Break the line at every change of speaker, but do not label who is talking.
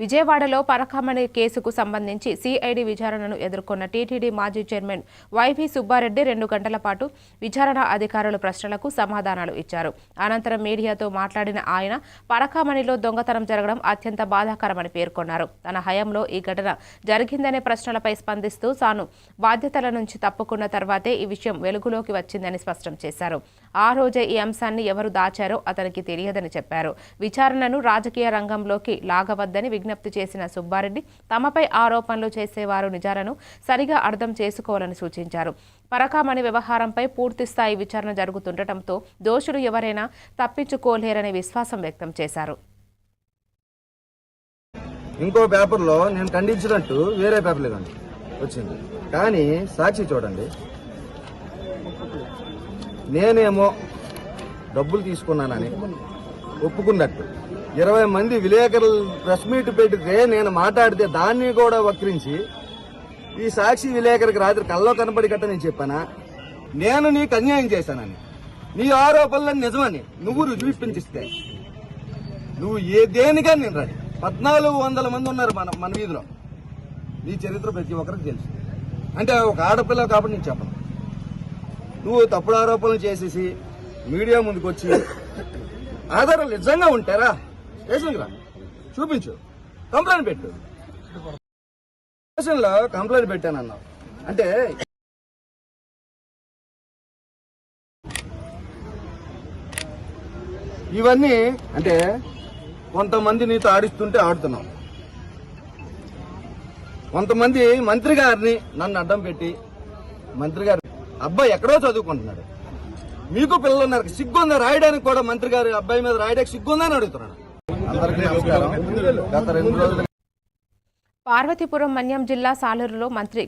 విజయవాడలో పరకమణి కేసుకు సంబంధించి సిఐడి విచారణను ఎదుర్కొన్న టీటీడీ మాజీ చైర్మన్ వైవి సుబ్బారెడ్డి రెండు గంటల పాటు విచారణ అధికారుల ప్రశ్నలకు సమాధానాలు ఇచ్చారు. అనంతరం మీడియాతో మాట్లాడిన ఆయన పరకామణిలో దొంగతనం జరగడం అత్యంత బాధాకరమని పేర్కొన్నారు. తన హయాంలో ఈ ఘటన జరిగిందనే ప్రశ్నలపై స్పందిస్తూ తాను బాధ్యతల నుంచి తప్పుకున్న తర్వాతే ఈ విషయం వెలుగులోకి వచ్చిందని స్పష్టం చేశారు. ఆ రోజే ఈ అంశాన్ని ఎవరు దాచారో అతనికి తెలియదని చెప్పారు. విచారణను రాజకీయ రంగంలోకి లాగవద్దని విజ్ఞప్తి చేసిన సుబ్బారెడ్డి తమపై ఆరోపణలు చేసేవారు నిజాలను సరిగా అర్థం చేసుకోవాలని సూచించారు. పరకామణి వ్యవహారంపై పూర్తిస్థాయి విచారణ జరుగుతుండటంతో దోషులు ఎవరైనా తప్పించుకోలేరనే విశ్వాసం వ్యక్తం చేశారు.
ఇంకో పేపర్లో నేను ఖండించినట్టు వేరే పేపర్ లేదండి వచ్చింది. కానీ సాక్షి చూడండి. నేనేమో డబ్బులు తీసుకున్నానని ఒప్పుకున్నట్టు. ఇరవై మంది విలేకరులు ప్రెస్ మీట్ పెడితే నేను మాట్లాడితే దాన్ని కూడా వక్రించి ఈ సాక్షి విలేకరికి రాత్రి కల్లో కనబడి గట్ట నేను చెప్పానా? నేను నీకు అన్యాయం చేశానని. నీ ఆరోపణలు నిజమని నువ్వు రుజువిప్పించిస్తే నువ్వు ఏ దేనిగా నేను రాని పద్నాలుగు వందల మంది ఉన్నారు మన మన వీధిలో. నీ చరిత్ర ప్రతి ఒక్కరికి తెలుసు. అంటే ఒక ఆడపిల్ల కాబట్టి నేను చెప్పను. నువ్వు తప్పుడు ఆరోపణలు చేసేసి మీడియా ముందుకు వచ్చి ఆధారాలు నిజంగా ఉంటారా? స్టేషన్కి రా చూపించు. కంప్లైంట్ పెట్టు. స్టేషన్లో కంప్లైంట్ పెట్టానన్నావు. అంటే ఇవన్నీ అంటే కొంతమంది నీతో ఆడిస్తుంటే ఆడుతున్నావు. కొంతమంది మంత్రి గారిని నన్ను అడ్డం పెట్టి మంత్రి గారు అబ్బాయి ఎక్కడో చదువుకుంటున్నాడు. మీకు పిల్లలు ఉన్నారు. సిగ్గుందా? రాయడానికి కూడా మంత్రి గారు అబ్బాయి మీద రాయడానికి సిగ్గుందా అని అడుగుతున్నాడు. అందరికీ నమస్కారం. గత రెండు
పార్వతీపురం మన్యం జిల్లా సాలూరులో మంత్రి